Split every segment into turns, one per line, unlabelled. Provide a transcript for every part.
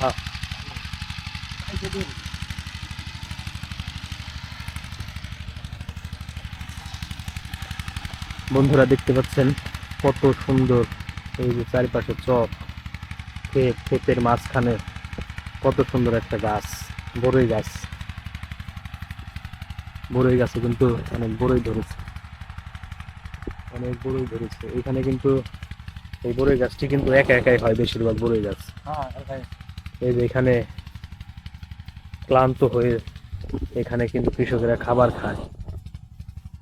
হ্যাঁ। বন্ধুরা দেখতে পাচ্ছেন কত সুন্দর এই যে চারিপাশে চক ক্ষেত ক্ষেতের মাঝখানে কত সুন্দর একটা গাছ বড়ই গাছ। বড়ই গাছে কিন্তু অনেক বড়ই ধরেছে। অনেক বড়ই ধরেছে। এখানে কিন্তু এই বড়ই গাছটি কিন্তু একা একাই হয় বেশিরভাগ বড়ই গাছ। এই যে এখানে ক্লান্ত হয়ে এখানে কিন্তু কৃষকেরা খাবার খায়।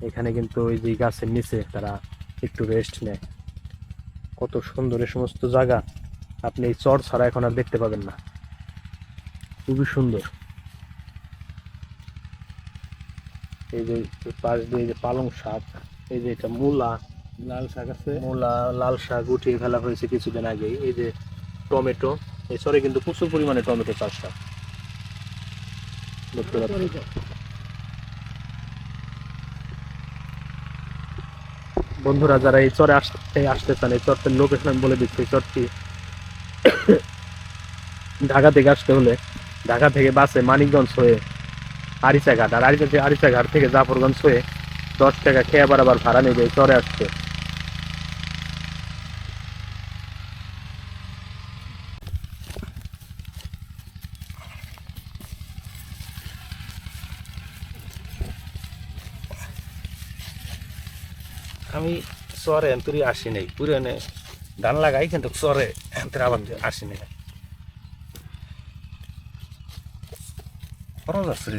এখানে কিন্তু ওই যে গাছের নিচে তারা একটু রেস্ট নেয়। কত সুন্দর এই সমস্ত জায়গা। আপনি এই চর ছাড়া এখন আর দেখতে পাবেন না। খুবই সুন্দর। এই যে পাশ দিয়ে যে পালং শাক এই যে এটা মূলা।
লাল শাক আছে।
মূলা লাল শাক উঠিয়ে ফেলা হয়েছে কিছুদিন আগেই। এই যে টমেটো। এই চরে কিন্তু প্রচুর পরিমাণে টমেটো চাষ হয় বুঝতে পারছেন? বন্ধুরা যারা এই চরে আসতে আসতে চান এই চরটির লোকেশন আমি বলে দিচ্ছি চরটি ঢাকা থেকে আসতে হলে ঢাকা থেকে বাসে মানিকগঞ্জ হয়ে আরিচাঘাট আর আরিচা ঘাট থেকে জাফরগঞ্জ হয়ে দশ টাকা খেয়ে আবার আবার ভাড়া নেবে এই চরে আসতে
আমি চরে এন্তরি আসি নাই পুরানে ধান লাগাই কিন্তু চরে এন্তরে আবার আসি নাই খরচ আছে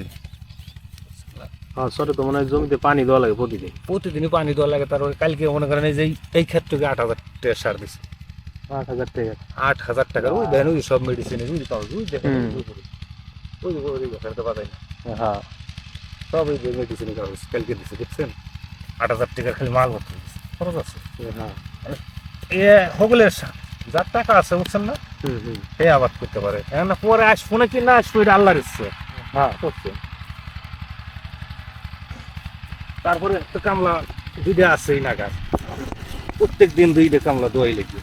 হ্যাঁ চরে তো মনে হয় জমিতে পানি দেওয়া লাগে প্রতিদিন
প্রতিদিনই পানি দেওয়া লাগে তারপরে কালকে মনে করেন যে এই ক্ষেত্রে আট হাজার টাকা সার দিছে
আট হাজার টাকা
আট হাজার টাকার ওই দেন ওই সব মেডিসিন ওই পাওয়া ওই দেখেন না
হ্যাঁ
সব ওই যে মেডিসিন কাগজ কালকে দিছে দেখছেন আট হাজার টাকার খালি মাল ভর্তি খরচ আছে।
হ্যাঁ
এ হগলের যার টাকা আছে বুঝছেন না?
হুম হুম।
সে আবাদ করতে পারে। এখন পরে আসব নাকি না আসব এটা আল্লাহর ইচ্ছে।
হ্যাঁ
করছে। তারপরে তো কামলা দুইটা আছেই নাগাদ প্রত্যেক দিন দুইটা কামলা দোয়াই লাগবে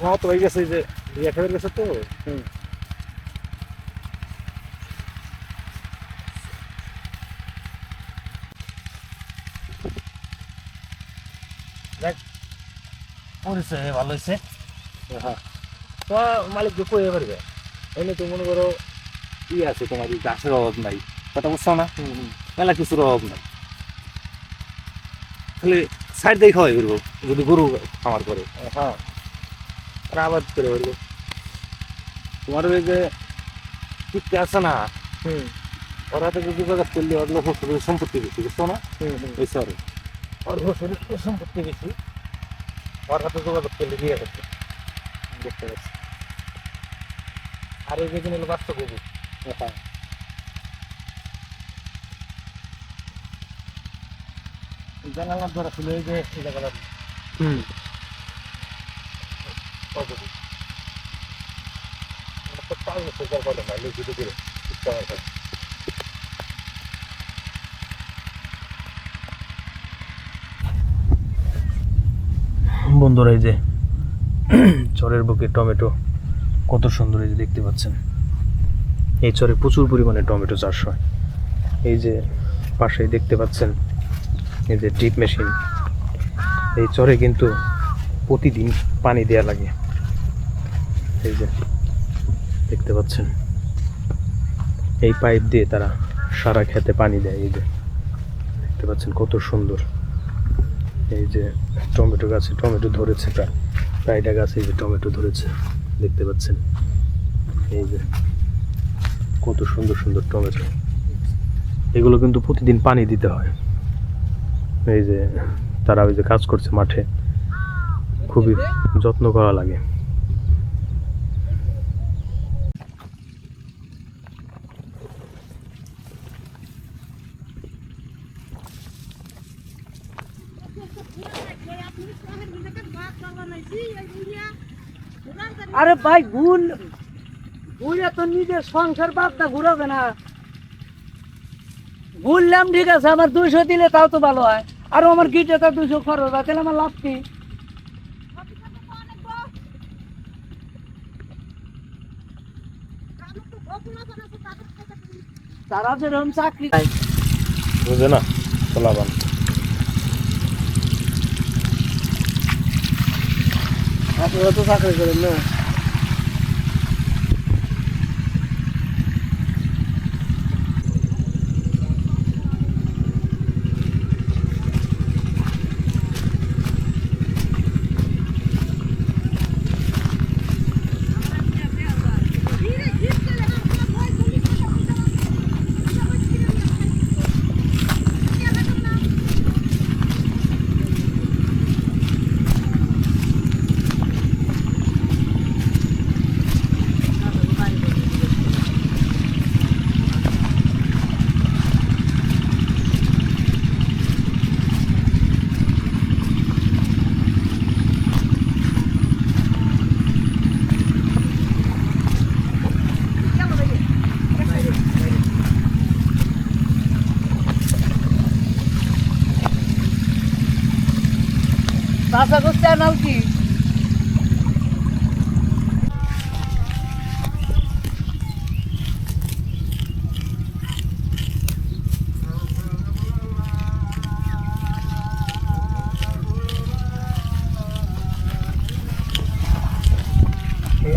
আমার তো হয়ে গেছে যে বিয়ে খেয়ে গেছে তো। দেখ। পরিচয় ভালো হয়েছে।
হ্যাঁ।
তো মালিক যে কয়ে পারবে। এমনি তো মনে করো ই আছে তোমার গাছের অভাব নাই। কথা বুঝছ না? মেলা কিছুর অভাব নাই। খালি সাইড দিয়ে খাওয়াই করব যদি গরু খামার করে।
হ্যাঁ।
আবাদ করে করব তোমার ওই যে চুক্তি আছে না?
হুম।
ওরা থেকে যোগাযোগ করলে লোক সম্পত্তি বেশি বুঝছ না? ওই ওর শ্বশুরের সম্পত্তি বেশি। ওর হাতে যোগাযোগ করলে দিয়ে করতে
বুঝতে পারছি
আর এই যেদিন হলো বাচ্চা গরু
হ্যাঁ
জানালার ছিল এই যে এই জায়গাটা
হুম
পাঁচ বছর কথা না লোক দুটো ইচ্ছা হয় তার।
বন্ধুরা, এই যে চরের বুকে টমেটো, কত সুন্দর এই যে দেখতে পাচ্ছেন। এই চরে প্রচুর পরিমাণে টমেটো চাষ হয়। এই যে পাশেই দেখতে পাচ্ছেন, এই যে ডিপ মেশিন। এই চরে কিন্তু প্রতিদিন পানি দেয়া লাগে। এই যে দেখতে পাচ্ছেন, এই পাইপ দিয়ে তারা সারা খেতে পানি দেয়। এই যে দেখতে পাচ্ছেন কত সুন্দর। এই যে টমেটো গাছে টমেটো ধরেছে প্রায় প্রায়টা গাছে এই যে টমেটো ধরেছে, দেখতে পাচ্ছেন? এই যে কত সুন্দর সুন্দর টমেটো। এগুলো কিন্তু প্রতিদিন পানি দিতে হয়। এই যে তারা ওই যে কাজ করছে মাঠে। খুবই যত্ন করা লাগে।
ভাই ভুল। ভুলে তো নিজের সংসার বাদ না ঘুরাবে না। ভুললাম ঠিক আছে আমার দুইশো দিলে তাও তো ভালো হয়। আর আমার গিটে তো দুইশো খরচ হয় তাহলে আমার লাভ কি? তারা যেরকম চাকরি
বুঝে না পোলাবান
আপনারা তো চাকরি করেন না। চাষা করতে নাও কি?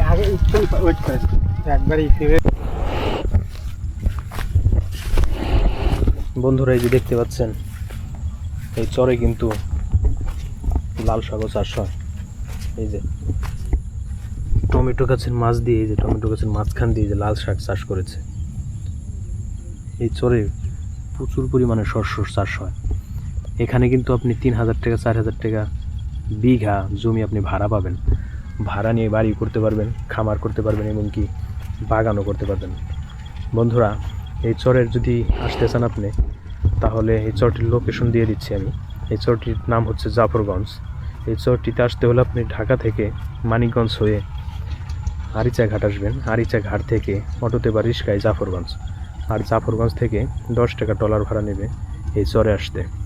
আগে একবারই ফিরে
বন্ধুরা এই যে দেখতে পাচ্ছেন এই চরে কিন্তু লাল চাষ হয় এই যে টমেটো গাছের মাছ দিয়ে, এই যে টমেটো গাছের মাঝখান দিয়ে যে লাল শাক চাষ করেছে। এই চরে প্রচুর পরিমাণে শস্য চাষ হয়। এখানে কিন্তু আপনি তিন হাজার টাকা, চার হাজার টাকা বিঘা জমি আপনি ভাড়া পাবেন। ভাড়া নিয়ে বাড়ি করতে পারবেন, খামার করতে পারবেন, এমনকি বাগানও করতে পারবেন। বন্ধুরা, এই চরের যদি আসতে চান আপনি, তাহলে এই চরটির লোকেশন দিয়ে দিচ্ছি আমি। এই চরটির নাম হচ্ছে জাফরগঞ্জ। এই চরটিতে আসতে হলে আপনি ঢাকা থেকে মানিকগঞ্জ হয়ে আরিচা ঘাট আসবেন। আরিচা ঘাট থেকে অটোতে বা রিস্কায় জাফরগঞ্জ। আর জাফরগঞ্জ থেকে দশ টাকা ডলার ভাড়া নেবে এই চরে আসতে।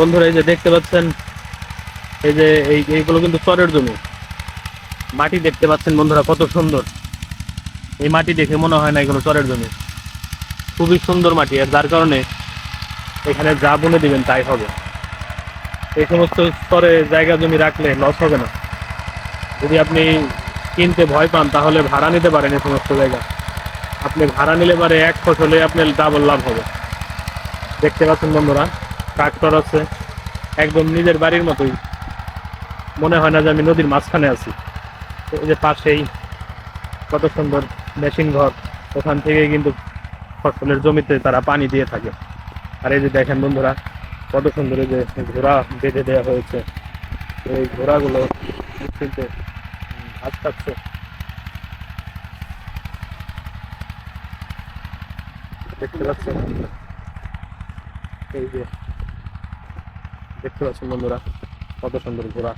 বন্ধুরা, এই যে দেখতে পাচ্ছেন, এই যে এই এইগুলো কিন্তু চরের জমি। মাটি দেখতে পাচ্ছেন বন্ধুরা, কত সুন্দর। এই মাটি দেখে মনে হয় না এগুলো চরের জমি। খুবই সুন্দর মাটি, আর যার কারণে এখানে যা বলে দিবেন তাই হবে। এই সমস্ত স্তরে জায়গা জমি রাখলে লস হবে না। যদি আপনি কিনতে ভয় পান, তাহলে ভাড়া নিতে পারেন এই সমস্ত জায়গা। আপনি ভাড়া নিলে পারে এক ফসলে আপনার ডাবল লাভ হবে। দেখতে পাচ্ছেন বন্ধুরা ট্রাক্টর আছে, একদম নিজের বাড়ির মতোই। মনে হয় না যে আমি নদীর মাঝখানে আছি। এই যে পাশেই কত সুন্দর মেশিন ঘর, ওখান থেকে কিন্তু ফসলের জমিতে তারা পানি দিয়ে থাকে। আর এই যে দেখেন বন্ধুরা, কত সুন্দর এই যে ঘোড়া বেঁধে দেওয়া হয়েছে। এই ঘোড়াগুলো নিশ্চিন্তে ঘাস খাচ্ছে। দেখতে পাচ্ছেন? এই যে দেখতে পাচ্ছেন বন্ধুরা কত সুন্দর ঘোড়া।